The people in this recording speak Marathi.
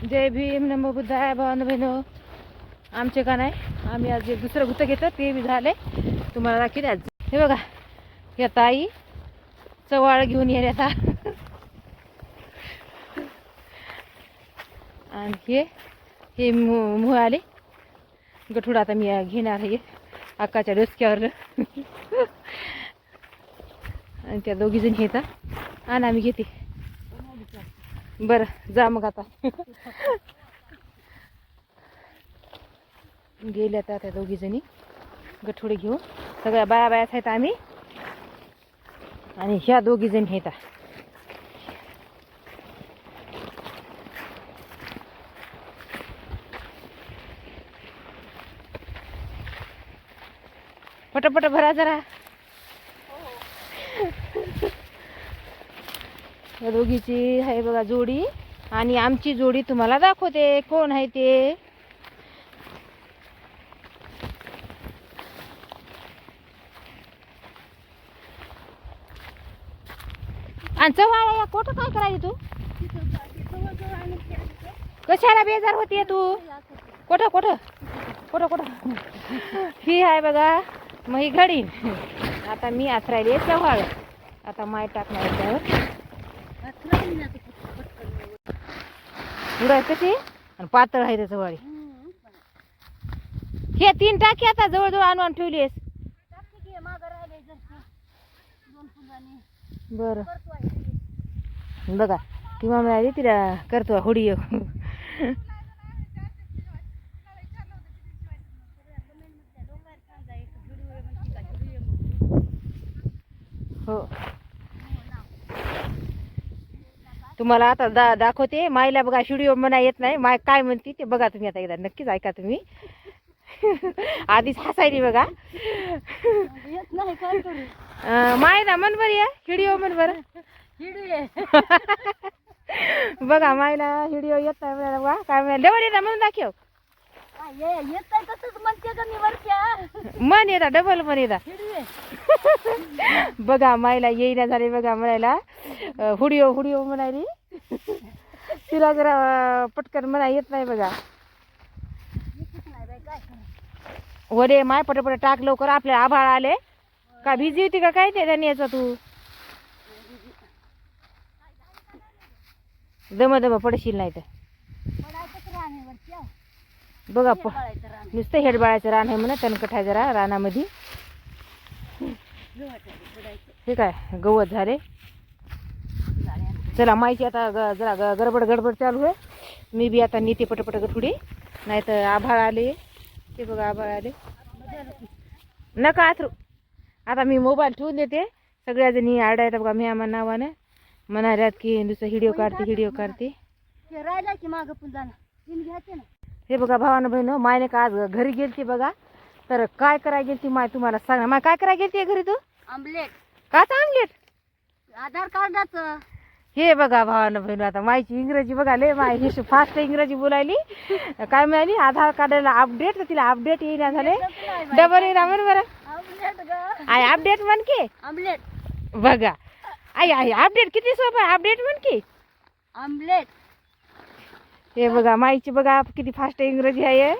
जय भीम नमो बुद्धाय भवन बहिनो आमचे का नाही? आम्ही आज एक दुसरं गुतं घेतो ते बी झाले तुम्हाला दाखवते आज. हे बघा या ताई चवाळ घेऊन येईल आता. आणखी हे मु मुह आले गठुड आता मी घेणार आहे अक्काच्या डोसक्यावर. आणि त्या दोघीजण घेता आणि आम्ही घेते. बरं जा मग आता. गेल्या त्या त्या दोघी जणी. गठोडे घेऊन. सगळ्या बाया बायाच आहेत आम्ही. आणि ह्या दोघी जणी येतात पटापट भरा जरा. या दोघीची आहे बघा जोडी. आणि आमची जोडी तुम्हाला दाखवते. कोण आहे ते? आणि चव्हाळा या कोट काय करायची तू? कशाला बेजार होतीये तू? कोठ कोठ? कोठ कोठ? ही आहे बघा मग ही घडी. आता मी आथरायली चव्हाळ आता माय टाकणार त्यावर. उडाय कशी आणि पातळ आहे त्याचं वाळी. हे तीन टाकी आता जवळजवळ आणून ठेवलीस बरं. बघा किंवा मिळाली तिला करतो हुडी येऊ. हो. तुम्हाला आता दा दाखवते. मायला बघा व्हिडिओ म्हणा येत नाही. माय काय म्हणते ते बघा तुम्ही आता एकदा. नक्कीच ऐका तुम्ही. आधीच हसायली बघा. अं, माय ना मन बरी आहे व्हिडिओ म्हण बरं. बघा मायला व्हिडिओ येत नाही म्हणाला बघा. काय म्हणाल डबल येता म्हणून दाखव. मन येता डबल पण येता. बघा मायला येईना झाले बघा म्हणायला. हुडिओ हुडिओ म्हणायली तिला जरा पटकन म्हणा येत नाही बघा. वडे माय पटपट टाक लवकर आपल्या आभाळ आले. का भिजी होती का? काय ते त्यांनी याचा तू. दम दम पडशील नाही तर. बघा प नुसतं हेडबाळाचं रान आहे म्हणा तनकठाय आहे जरा रानामध्ये. हे काय गवत झाले. चला माहिती आता ग- जरा ग- गडबड गडबड चालू आहे. मी बी आता नीते पटपट गठुडी नाही तर आभाळ आले. ते बघा आभाळ आले. नका आथरू. आता मी मोबाईल ठेवून देते. सगळ्या जणी आडायला बघा मी आम्हा नावानं. म्हणाल्यात की नुसतं व्हिडिओ काढते व्हिडिओ काढते. राहिला की माग पण जाणं? तीन घ्यायचे ना? हे बघा भावानं बहिण मायने का आज घरी गेलती बघा. तर काय करायला गेलती माय तुम्हाला सांग माय काय करायला गेलती घरी तू? आमलेट. का आणलेट आधार कार्डाचं. हे बघा भावानं बहिण आता मायची इंग्रजी बघा लय माय ही फास्ट इंग्रजी बोलायली. काय म्हणाली? आधार कार्डाला अपडेट तर तिला अपडेट येईना झाले. डबल येईना म्हण बरं. आय अपडेट म्हण की. बघा. आई आई अपडेट किती सोपं आहे? अपडेट म्हण की. आमलेट हे बघा माईची बघा किती फास्ट इंग्रजी आहे.